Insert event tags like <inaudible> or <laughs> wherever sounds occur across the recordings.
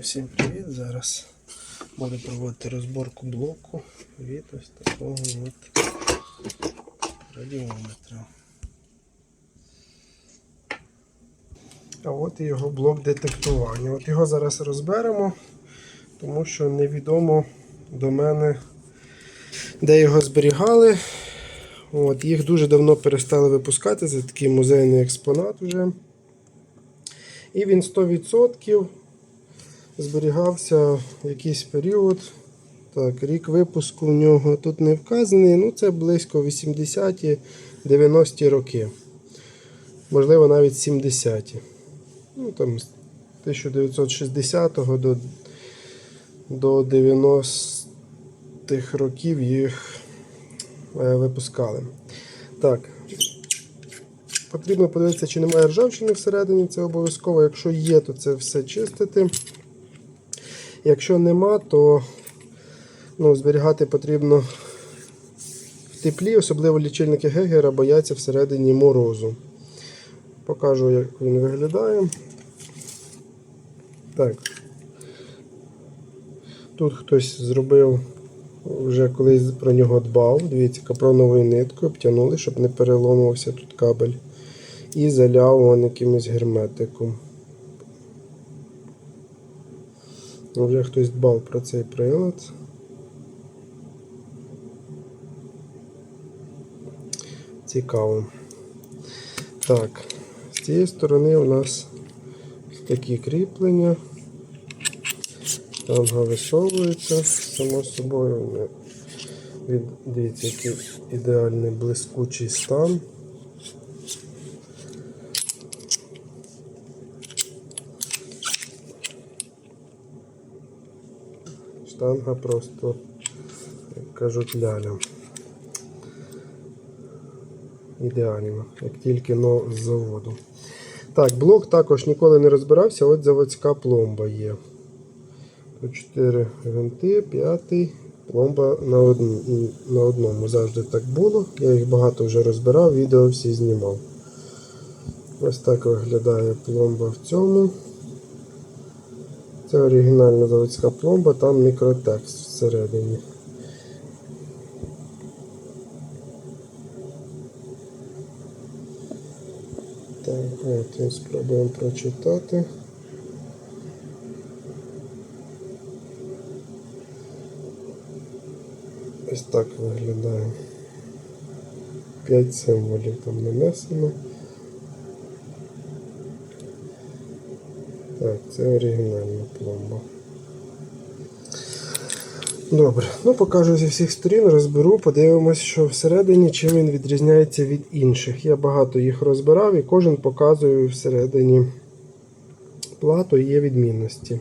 Всім привіт! Зараз буду проводити розборку блоку від ось такого от радіометра. А от і його блок детектування. От його зараз розберемо, тому що невідомо до мене, де його зберігали. От, Їх дуже давно перестали випускати, це такий музейний експонат вже. І він 100% зберігався якийсь період. Так, рік випуску в нього тут не вказаний. Ну, це близько 80-ті, 90-ті роки. Можливо, навіть 70-ті. Ну, там, з 1960 до, до 90-х років їх е, випускали. Так. Потрібно подивитися, чи немає ржавчини всередині, це обов'язково. Якщо є, то це все чистити. Якщо нема, то ну, зберігати потрібно в теплі, особливо лічильники Гегера бояться всередині морозу. Покажу, як він виглядає. Так. Тут хтось зробив, вже колись про нього дбав. Дивіться, капроновою ниткою обтянули, щоб не переломився тут кабель. І заляв якимось герметиком. Ну, Вже хтось дбав про цей прилад. Цікаво. Так, з цієї сторони у нас такі кріплення. Танга висовується, само собою. Дивіться, який ідеальний блискучий стан. Штанга просто, як кажуть, ляля. Ідеально, як тільки но з заводу. Так, блок також ніколи не розбирався, от заводська пломба є. Тут 4 гвинти, п'ятий, пломба на, одну, на одному. Завжди так було. Я їх багато вже розбирав, відео всі знімав. Ось так виглядає пломба в цьому. Це оригінальна заводська пломба, там мікротекст всередині. Так, от спробуємо прочитати. Ось так виглядає. П'ять символів там нанесено. Так, це оригінальна пломба. Добре, ну покажу зі всіх сторін, розберу, подивимось, що всередині чим він відрізняється від інших. Я багато їх розбирав і кожен показує всередині плату є відмінності.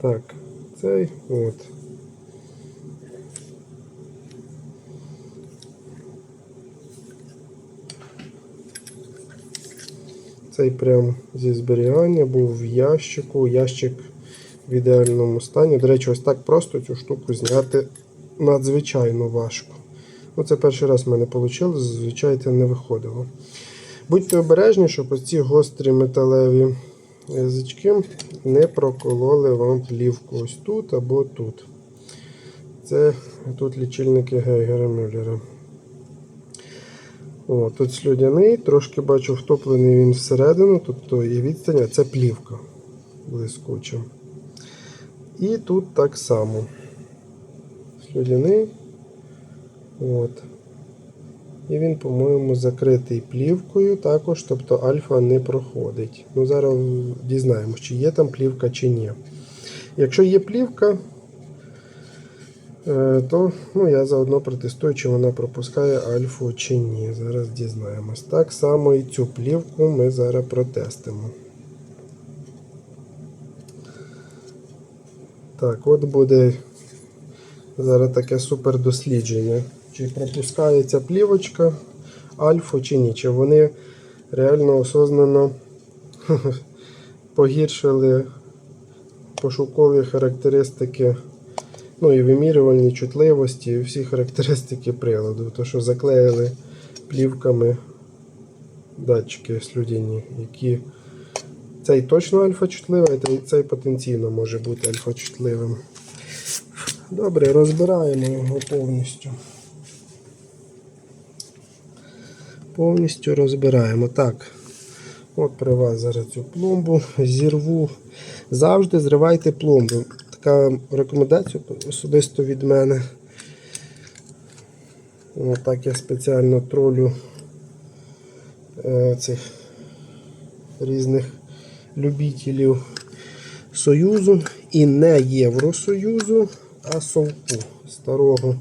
Так, цей от. Цей прям зі зберігання був в ящику. Ящик в ідеальному стані. До речі, ось так просто цю штуку зняти надзвичайно важко. Ну, Це перший раз в мене вийшло, зазвичай це не виходило. Будьте обережні, щоб оці гострі металеві язички не прокололи вам плівку ось тут або тут. Це тут лічильники Гейгера Мюллера. О, тут слюдяний, трошки бачу втоплений він всередину, тобто і відстань, а це плівка блискуча. І тут так само. Слюдяний. От. І він, по-моєму, закритий плівкою також, тобто альфа не проходить. Ну, Зараз дізнаємося, чи є там плівка, чи ні. Якщо є плівка, то ну, я заодно протестую, чи вона пропускає альфу чи ні. Зараз дізнаємось. Так само і цю плівку ми зараз протестимо. Так, от буде зараз таке супер дослідження. Чи пропускає ця плівочка альфу чи ні. Чи вони реально осознано <laughs> погіршили пошукові характеристики ну і вимірювальні чутливості, і всі характеристики приладу. То, що заклеїли плівками датчики слюдяні, які Цей точно альфа-чутливий, а цей потенційно може бути альфа-чутливим. Добре, розбираємо його повністю. Повністю розбираємо. Так. От при вас зараз цю пломбу зірву. Завжди зривайте пломбу. Така рекомендація особисто від мене. Отак я спеціально тролю е, цих різних любителів Союзу і не Євросоюзу, а Совку старого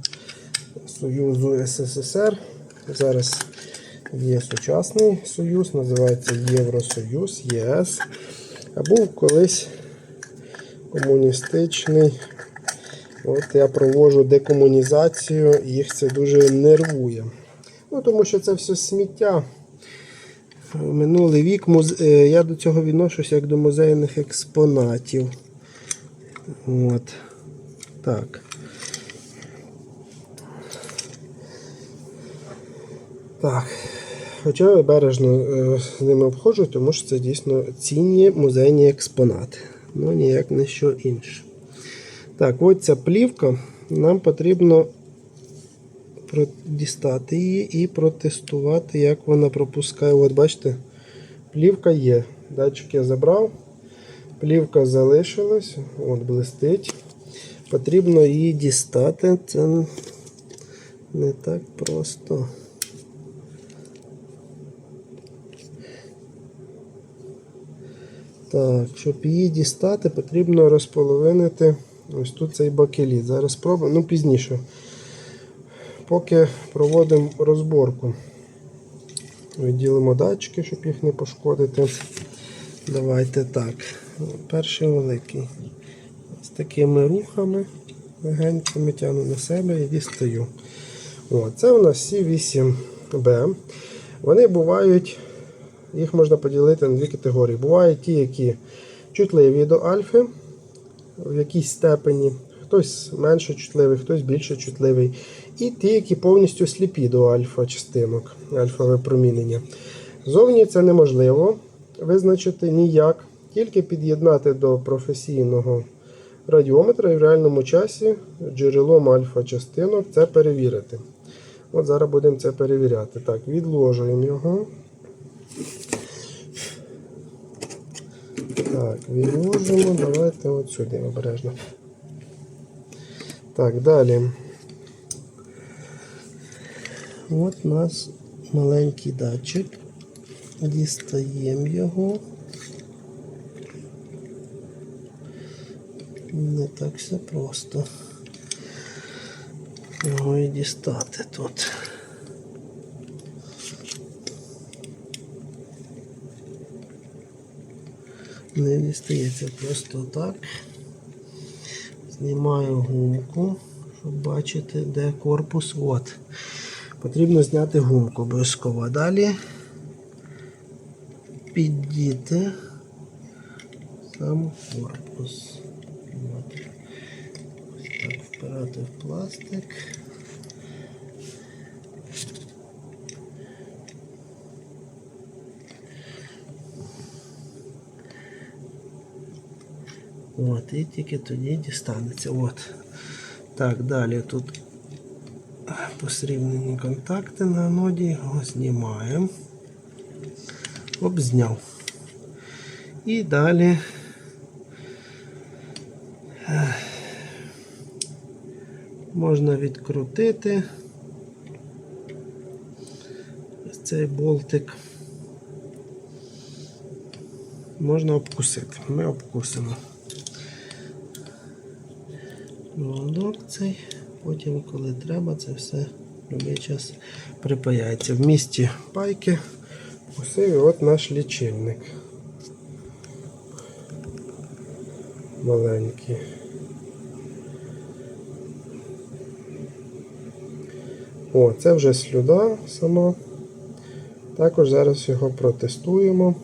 Союзу СССР. Зараз є сучасний союз, називається Євросоюз, ЄС. А був колись комуністичний. От я проводжу декомунізацію, їх це дуже нервує. Ну, тому що це все сміття. Минулий вік муз... е, я до цього відношуся як до музейних експонатів. От. Так. Так. Хоча я бережно е, з ними обходжу, тому що це дійсно цінні музейні експонати. Ну ніяк не що інше. Так, ось ця плівка. Нам потрібно дістати її і протестувати, як вона пропускає. От бачите, плівка є. Датчик я забрав. Плівка залишилась, от блистить. Потрібно її дістати. Це не так просто. Так, щоб її дістати, потрібно розполовинити ось тут цей бакеліт. Зараз спробуємо, ну пізніше. Поки проводимо розборку. Відділимо датчики, щоб їх не пошкодити. Давайте так. Перший великий. З такими рухами легенькими тягну на себе і дістаю. О, це у нас C8B. Вони бувають, їх можна поділити на дві категорії. Бувають ті, які чутливі до альфи в якійсь степені. Хтось менше чутливий, хтось більше чутливий. І ті, які повністю сліпі до альфа-частинок, альфа-випромінення. Зовні це неможливо визначити ніяк, тільки під'єднати до професійного радіометра і в реальному часі джерелом альфа-частинок це перевірити. От зараз будемо це перевіряти. Так, відложуємо його. Так, відложимо. Давайте от сюди обережно. Так, далі. От у нас маленький датчик. Дістаємо його. Не так все просто. Його і дістати тут. Не дістається просто так. Знімаю гумку, щоб бачити, де корпус. От. Потрібно зняти гумку обов'язково. Далі піддіти сам корпус. От. Ось так впирати в пластик. От, і тільки тоді дістанеться. От. Так, далі тут посрібнені контакти на аноді, його знімаємо. Оп, зняв. І далі можна відкрутити цей болтик. Можна обкусити. Ми обкусимо. Молодок цей. Потім, коли треба, це все будь-який час припаяється. В місті пайки Усив і от наш лічильник. Маленький. О, це вже слюда сама. Також зараз його протестуємо.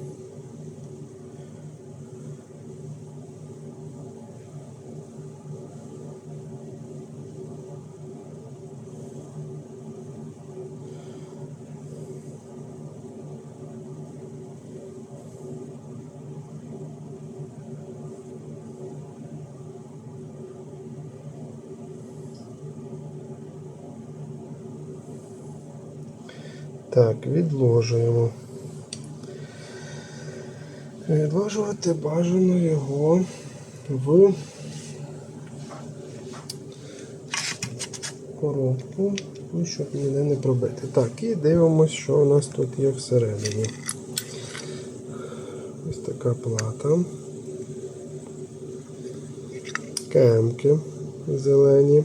Так, відложуємо. Відложувати бажано його в коробку, ну, щоб ніде не пробити. Так, і дивимося, що у нас тут є всередині. Ось така плата. Кемки зелені.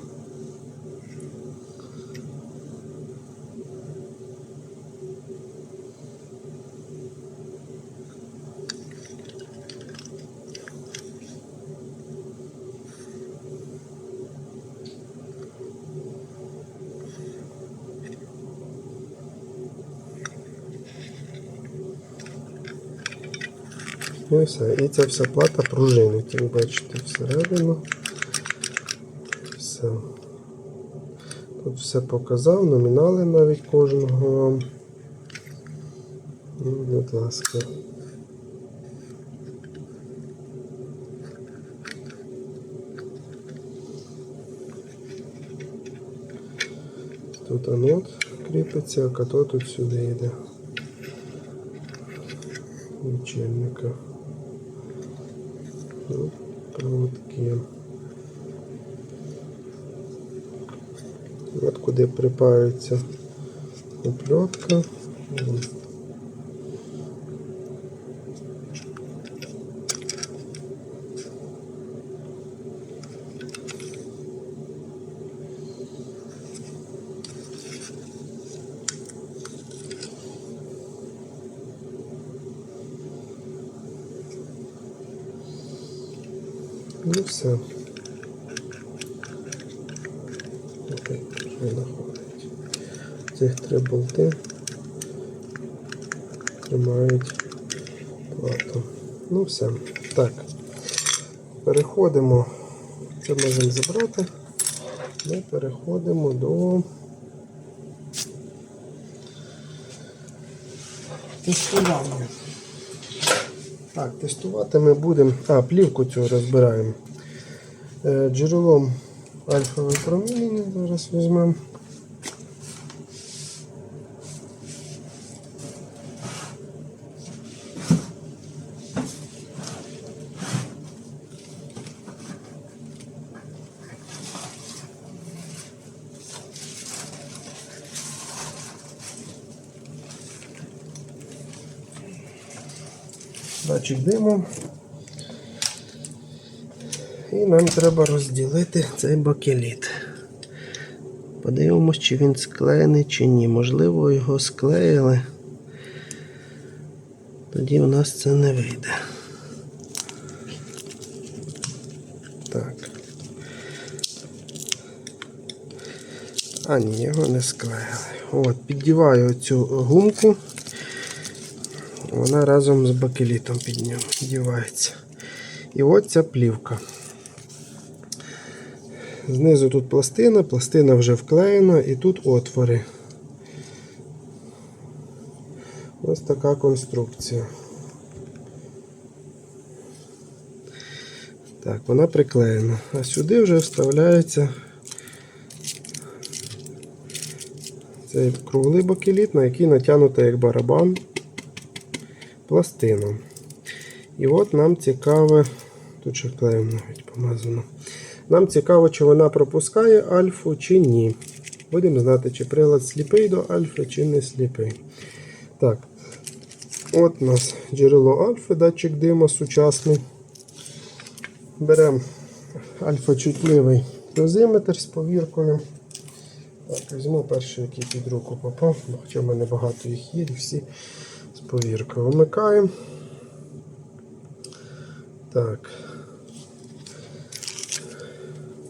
Ну і все. І ця вся плата пружинить. Ви бачите всередину. Все. Тут все показав, номінали навіть кожного. Ну, будь ласка. Тут анод кріпиться, а катод тут сюди йде. Лічильника. Проводки. От куди припаюється оплетка. Ну все. Окей, що знаходить. Цих три болти тримають плату. Ну все. Так. Переходимо. Це можемо забрати. Ми переходимо до тестування. Так, тестувати ми будемо. А, плівку цю розбираємо. Е, Джерелом альфове промінення зараз візьмемо. Датчик диму. І нам треба розділити цей бакеліт. Подивимось, чи він склеєний, чи ні. Можливо, його склеїли. Тоді у нас це не вийде. Так. А, ні, його не склеїли. От, піддіваю цю гумку. Вона разом з бакелітом піддівається. І от ця плівка. Знизу тут пластина, пластина вже вклеєна і тут отвори. Ось така конструкція. Так, вона приклеєна. А сюди вже вставляється цей круглий бакеліт, на який натягнута як барабан пластина. І от нам цікаве, тут ще клеєм навіть помазано. Нам цікаво, чи вона пропускає альфу, чи ні. Будемо знати, чи прилад сліпий до альфи, чи не сліпий. Так, от у нас джерело альфи, датчик дима сучасний. Беремо альфа-чутливий дозиметр з повіркою. Так, візьму перший, який під руку попав, хоча в мене багато їх є, і всі з повіркою. Вмикаємо. Так.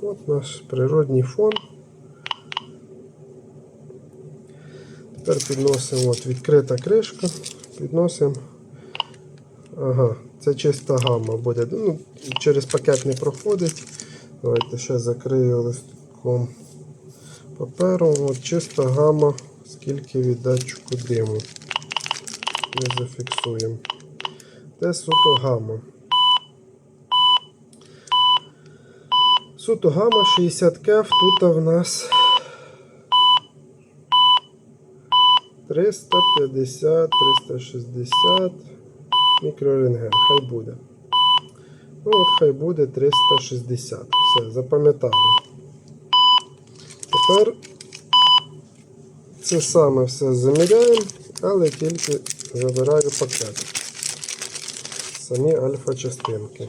От наш природній фон. Тепер підносимо от відкрита кришка, підносимо. Ага, це чиста гама буде. Ну, через пакет не проходить. Давайте ще закрию листком паперу. От чиста гама, скільки від датчику диму. Ми зафіксуємо. Це суто гама. Суто гама 60 кеф, тут в нас 350, 360 мікрорентген. Хай буде. Ну от хай буде 360. Все, запам'ятали. Тепер це саме все заміряємо, але тільки забираю пакет. Самі альфа-частинки.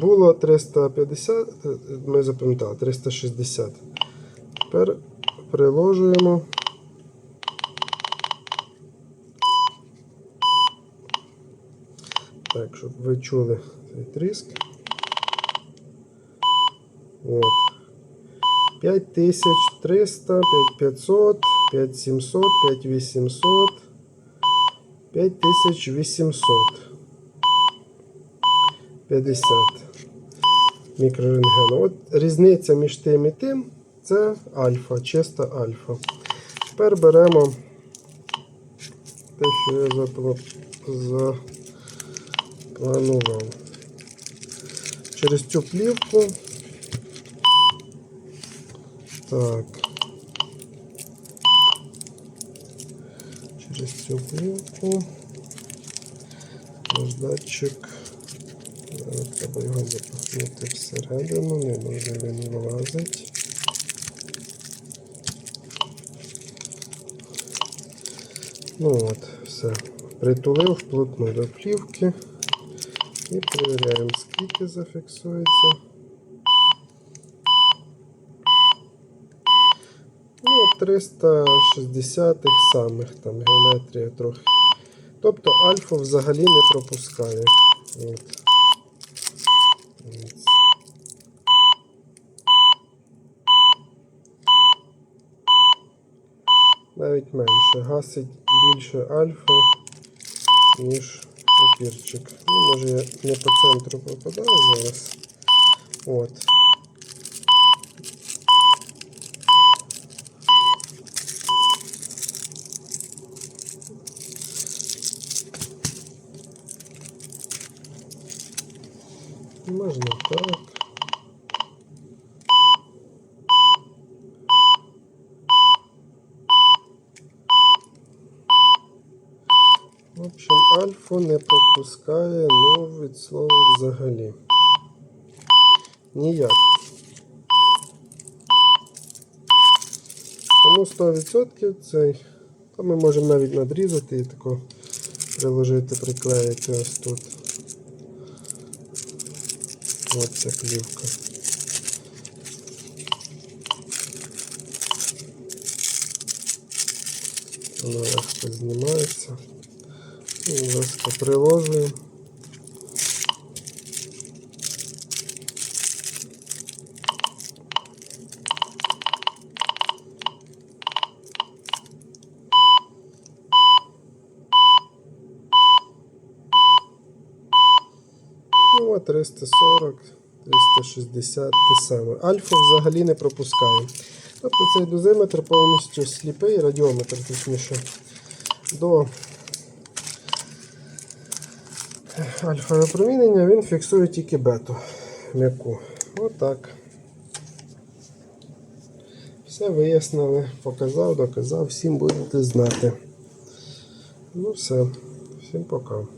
Було 350, е, ми запам'ятали, 360. Тепер приложуємо. Так, щоб ви чули цей тріск. От. 5300, 5500, 5700, 5800, 5800. 50 мікрорентгену. От різниця між тим і тим це альфа, чиста альфа. Тепер беремо те, що я запла- запланував. Через цю плівку. Так. Через цю плівку. Наждачик. Зараз Треба його запихнути всередину, не дуже він влазить. Ну от, все. Притулив вплотну до плівки і перевіряємо, скільки зафіксується. Ну, от 360 тих самих, там геометрія трохи. Тобто альфа взагалі не пропускає. От. Навіть менше. Гасить більше альфа, ніж папірчик. Ну, може я не по центру попадаю зараз. От. Можна так. В общем, альфу не пропускає, ну, від слова взагалі. Ніяк. Тому 100% цей. То ми можемо навіть надрізати і тако приложити, приклеїти ось тут. Ось ця плівка. Вона легко знімається. І, ласка, Ну, 340, 360 те саме. Альфа взагалі не пропускає. Тобто цей дозиметр повністю сліпий, радіометр точніше, до альфа випромінення він фіксує тільки бету м'яку. Отак. Все вияснили, показав, доказав, всім будете знати. Ну все, всім пока.